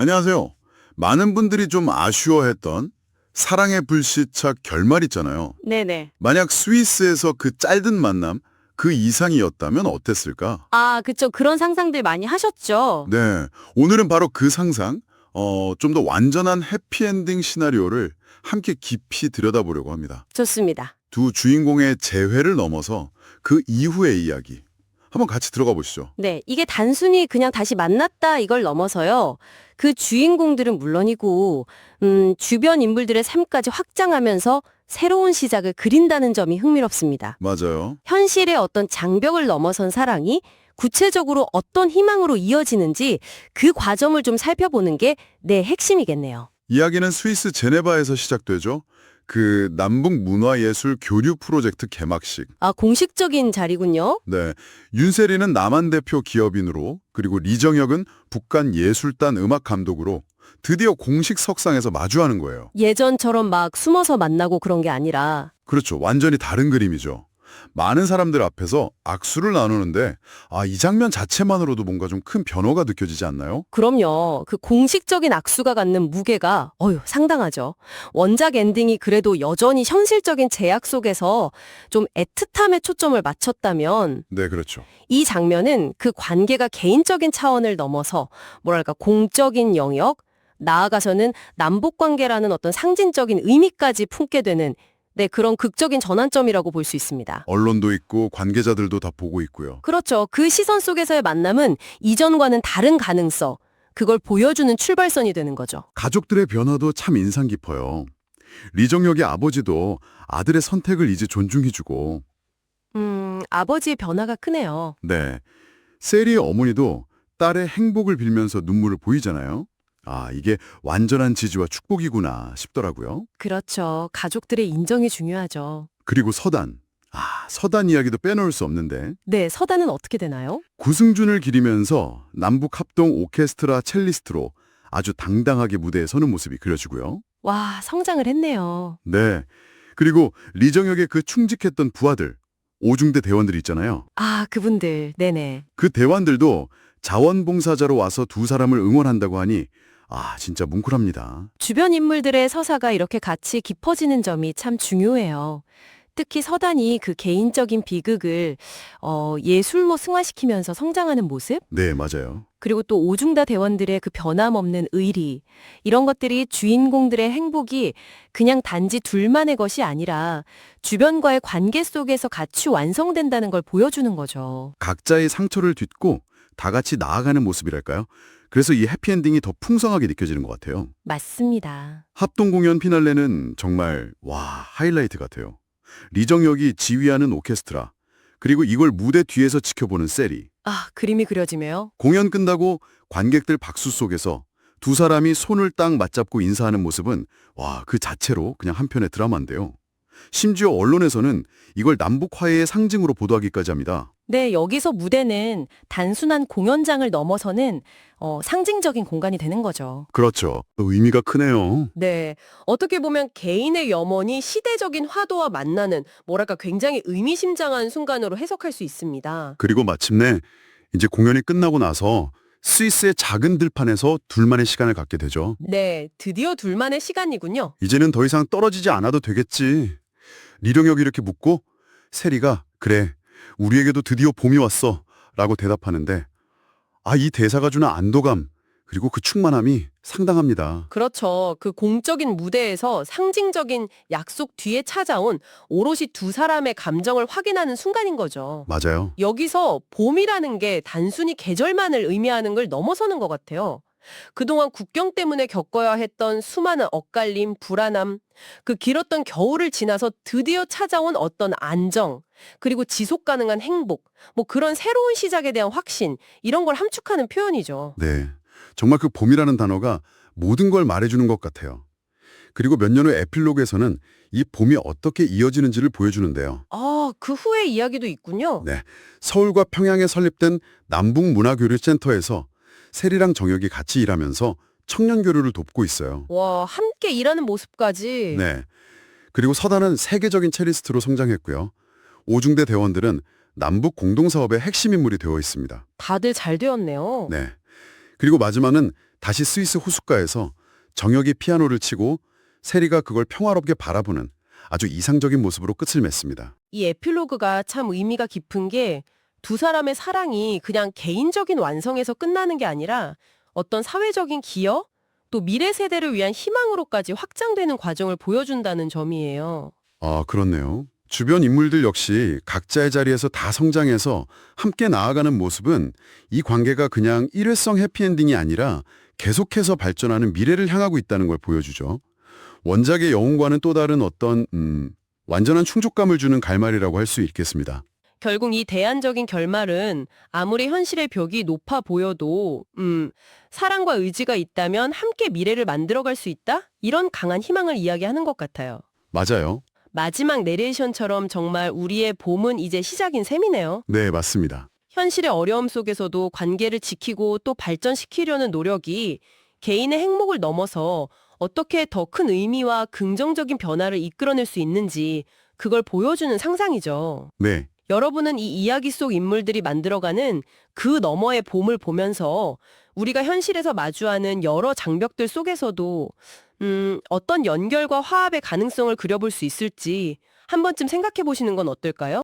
안녕하세요. 많은 분들이 좀 아쉬워했던 사랑의 불시착 결말 있잖아요. 네네. 만약 스위스에서 그 짧은 만남 그 이상이었다면 어땠을까? 아, 그쵸. 그런 상상들 많이 하셨죠? 네, 오늘은 바로 그 상상, 어, 좀 더 완전한 해피엔딩 시나리오를 함께 깊이 들여다보려고 합니다. 좋습니다. 두 주인공의 재회를 넘어서 그 이후의 이야기 한번 같이 들어가 보시죠. 네, 이게 단순히 그냥 다시 만났다 이걸 넘어서요. 그 주인공들은 물론이고, 음, 주변 인물들의 삶까지 확장하면서 새로운 시작을 그린다는 점이 흥미롭습니다. 맞아요. 현실의 어떤 장벽을 넘어선 사랑이 구체적으로 어떤 희망으로 이어지는지 그 과정을 좀 살펴보는 게 내 핵심이겠네요. 이야기는 스위스 제네바에서 시작되죠. 그 남북 문화예술 교류 프로젝트 개막식. 아, 공식적인 자리군요. 네, 윤세리는 남한 대표 기업인으로 그리고 리정혁은 북한 예술단 음악 감독으로 드디어 공식 석상에서 마주하는 거예요. 예전처럼 막 숨어서 만나고 그런 게 아니라 그렇죠. 완전히 다른 그림이죠. 많은 사람들 앞에서 악수를 나누는데 아, 이 장면 자체만으로도 뭔가 좀 큰 변화가 느껴지지 않나요? 그럼요. 그 공식적인 악수가 갖는 무게가 어휴 상당하죠. 원작 엔딩이 그래도 여전히 현실적인 제약 속에서 좀 애틋함에 초점을 맞췄다면 네, 그렇죠. 이 장면은 그 관계가 개인적인 차원을 넘어서 뭐랄까 공적인 영역 나아가서는 남북 관계라는 어떤 상징적인 의미까지 품게 되는 네, 그런 극적인 전환점이라고 볼 수 있습니다. 언론도 있고 관계자들도 다 보고 있고요. 그렇죠. 그 시선 속에서의 만남은 이전과는 다른 가능성, 그걸 보여주는 출발선이 되는 거죠. 가족들의 변화도 참 인상 깊어요. 리정혁의 아버지도 아들의 선택을 이제 존중해주고 음, 아버지의 변화가 크네요. 네. 세리의 어머니도 딸의 행복을 빌면서 눈물을 보이잖아요. 아, 이게 완전한 지지와 축복이구나 싶더라고요. 그렇죠. 가족들의 인정이 중요하죠. 그리고 서단. 아, 서단 이야기도 빼놓을 수 없는데 네, 서단은 어떻게 되나요? 구승준을 기리면서 남북 합동 오케스트라 첼리스트로 아주 당당하게 무대에 서는 모습이 그려지고요. 와, 성장을 했네요. 네. 그리고 리정혁의 그 충직했던 부하들, 오중대 대원들 있잖아요. 아, 그분들. 네네. 그 대원들도 자원봉사자로 와서 두 사람을 응원한다고 하니 아, 진짜 뭉클합니다. 주변 인물들의 서사가 이렇게 같이 깊어지는 점이 참 중요해요. 특히 서단이 그 개인적인 비극을 어, 예술로 승화시키면서 성장하는 모습? 네, 맞아요. 그리고 또 오중다 대원들의 그 변함없는 의리 이런 것들이 주인공들의 행복이 그냥 단지 둘만의 것이 아니라 주변과의 관계 속에서 같이 완성된다는 걸 보여주는 거죠. 각자의 상처를 딛고 다 같이 나아가는 모습이랄까요? 그래서 이 해피엔딩이 더 풍성하게 느껴지는 것 같아요. 맞습니다. 합동 공연 피날레는 정말 와 하이라이트 같아요. 리정혁이 지휘하는 오케스트라 그리고 이걸 무대 뒤에서 지켜보는 세리 아, 그림이 그려지며요. 공연 끝나고 관객들 박수 속에서 두 사람이 손을 딱 맞잡고 인사하는 모습은 와 그 자체로 그냥 한편의 드라마인데요. 심지어 언론에서는 이걸 남북 화해의 상징으로 보도하기까지 합니다. 네, 여기서 무대는 단순한 공연장을 넘어서는 어, 상징적인 공간이 되는 거죠. 그렇죠. 의미가 크네요. 네. 어떻게 보면 개인의 염원이 시대적인 화두와 만나는 뭐랄까 굉장히 의미심장한 순간으로 해석할 수 있습니다. 그리고 마침내 이제 공연이 끝나고 나서 스위스의 작은 들판에서 둘만의 시간을 갖게 되죠. 네, 드디어 둘만의 시간이군요. 이제는 더 이상 떨어지지 않아도 되겠지. 리령혁이 이렇게 묻고 세리가 그래 우리에게도 드디어 봄이 왔어 라고 대답하는데 아 이 대사가 주는 안도감 그리고 그 충만함이 상당합니다. 그렇죠. 그 공적인 무대에서 상징적인 약속 뒤에 찾아온 오롯이 두 사람의 감정을 확인하는 순간인 거죠. 맞아요. 여기서 봄이라는 게 단순히 계절만을 의미하는 걸 넘어서는 것 같아요. 그동안 국경 때문에 겪어야 했던 수많은 엇갈림, 불안함, 그 길었던 겨울을 지나서 드디어 찾아온 어떤 안정, 그리고 지속 가능한 행복, 뭐 그런 새로운 시작에 대한 확신, 이런 걸 함축하는 표현이죠. 네. 정말 그 봄이라는 단어가 모든 걸 말해주는 것 같아요. 그리고 몇 년 후 에필로그에서는 이 봄이 어떻게 이어지는지를 보여주는데요. 아, 그 후의 이야기도 있군요. 네. 서울과 평양에 설립된 남북문화교류센터에서 세리랑 정혁이 같이 일하면서 청년 교류를 돕고 있어요. 와, 함께 일하는 모습까지. 네. 그리고 서단은 세계적인 첼리스트로 성장했고요. 오중대 대원들은 남북 공동사업의 핵심 인물이 되어 있습니다. 다들 잘 되었네요. 네. 그리고 마지막은 다시 스위스 호숫가에서 정혁이 피아노를 치고 세리가 그걸 평화롭게 바라보는 아주 이상적인 모습으로 끝을 맺습니다. 이 에필로그가 참 의미가 깊은 게 두 사람의 사랑이 그냥 개인적인 완성에서 끝나는 게 아니라 어떤 사회적인 기여 또 미래 세대를 위한 희망으로까지 확장되는 과정을 보여준다는 점이에요. 아, 그렇네요. 주변 인물들 역시 각자의 자리에서 다 성장해서 함께 나아가는 모습은 이 관계가 그냥 일회성 해피엔딩이 아니라 계속해서 발전하는 미래를 향하고 있다는 걸 보여주죠. 원작의 영웅과는 또 다른 어떤 음, 완전한 충족감을 주는 갈말이라고 할 수 있겠습니다. 결국 이 대안적인 결말은 아무리 현실의 벽이 높아 보여도 음, 사랑과 의지가 있다면 함께 미래를 만들어갈 수 있다? 이런 강한 희망을 이야기하는 것 같아요. 맞아요. 마지막 내레이션처럼 정말 우리의 봄은 이제 시작인 셈이네요. 네, 맞습니다. 현실의 어려움 속에서도 관계를 지키고 또 발전시키려는 노력이 개인의 행복을 넘어서 어떻게 더 큰 의미와 긍정적인 변화를 이끌어낼 수 있는지 그걸 보여주는 상상이죠. 네, 여러분은 이 이야기 속 인물들이 만들어가는 그 너머의 봄을 보면서 우리가 현실에서 마주하는 여러 장벽들 속에서도 음, 어떤 연결과 화합의 가능성을 그려볼 수 있을지 한 번쯤 생각해 보시는 건 어떨까요?